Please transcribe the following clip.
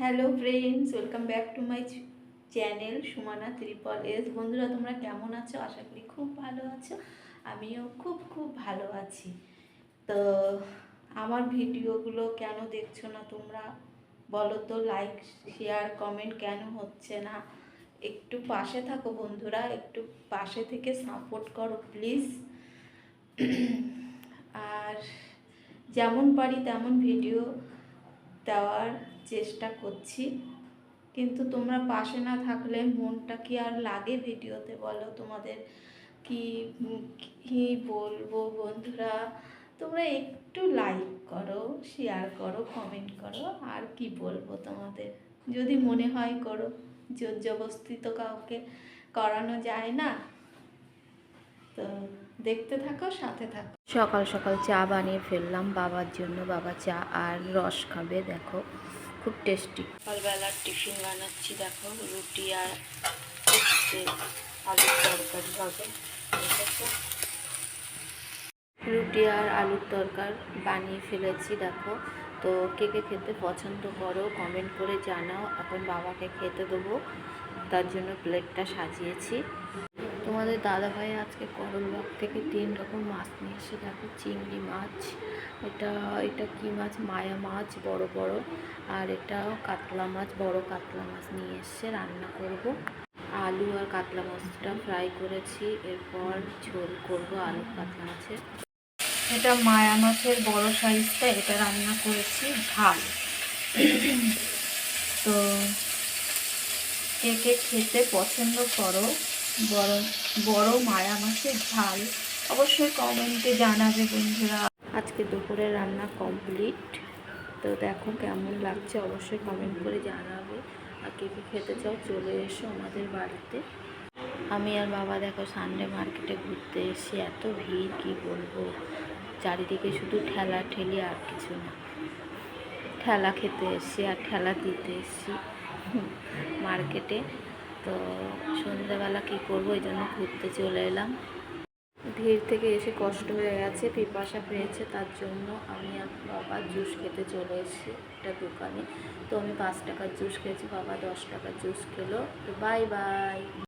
Hello friends, welcome back to my channel Sumana triple S. বন্ধুরা, তোমরা কেমন আছো? আশা করি খুব ভালো আছো। আমিও খুব খুব ভালো আছি। তো, আমার ভিডিওগুলো কেন দেখছ না তোমরা? বলো তো, লাইক, শেয়ার, কমেন্ট কেন হচ্ছে না? একটু পাশে থাকো বন্ধুরা, একটু পাশে থেকে সাপোর্ট করো, প্লিজ। আর যেমন পারি তেমন ভিডিও দেওয়ার চেষ্টা করছি। কিন্তু তোমরা পাশে না থাকলে মনটা কি আর লাগে ভিডিওতে বলো? তোমাদের কি কি বলব বন্ধুরা? তোমরা একটু লাইক করো শেয়ার করো কমেন্ট করো, আর কি বলব তোমাদের? যদি মনে হয় করো জোর জবস্তি তো কাউকে করানো যায় না? তো দেখতে থাকো, সাথে থাকো। সকাল সকাল চা বানিয়ে ফেললাম বাবার জন্য। বাবা চা আর রস খাবে, দেখো, খুব টেস্টি সকালবেলার টিফিন বানাচ্ছি, দেখো, রুটি আর আলুর তরকারি হবে। রুটি আর আলুর তরকার বানিয়ে ফেলেছি, দেখো। তো কে কে খেতে পছন্দ করো কমেন্ট করে জানাও। এখন বাবাকে খেতে দেবো, তার জন্য প্লেটটা সাজিয়েছি। তোমাদের দাদাভাই আজকে করলবাগ থেকে তিন রকম মাছ নিয়ে এসে দেখো, চিংড়ি মাছ, এটা এটা কি মাছ? মায়া মাছ, বড় বড়, আর এটা কাতলা মাছ, বড় কাতলা মাছ নিয়ে এসে রান্না করব। আলু আর কাতলা মাছটা ফ্রাই করেছি, এরপর ঝোল করব, আলু কাতলা মাছের। এটা মায়া মাছের বড় সাইজটা, এটা রান্না করেছি ঝাল। তো কে কে খেতে পছন্দ করো বড় বড় মায়া মাছের ঝাল। অবশ্যই কমেন্টে জানাবে বন্ধুরা। আজকে দুপুরে রান্না কমপ্লিট তো দেখো কেমন লাগছে, অবশ্যই কমেন্ট করে জানাবে। আর কে কে খেতে চাও, চলে এসো আমাদের বাড়িতে। আমি আর বাবা দেখো সানডে মার্কেটে ঘুরতে এসে এত ভিড়, কি বলব? চারিদিকে শুধু ঠেলা ঠেলি আর কিছু না। ঠেলা খেতে এসছি আর ঠেলা দিতে এসছি। মার্কেটে তো সন্ধ্যাবেলা কী করব, এই জন্য ঘুরতে চলে এলাম। ভিড় থেকে এসে কষ্ট হয়ে গেছে, পিপাসা পেয়েছে, তার জন্য আমি আর বাবা জুস খেতে চলে এসেছি একটা দোকানে। তো আমি পাঁচ টাকার জুস খেয়েছি, বাবা দশ টাকার জুস খেলো। তো বাই বাই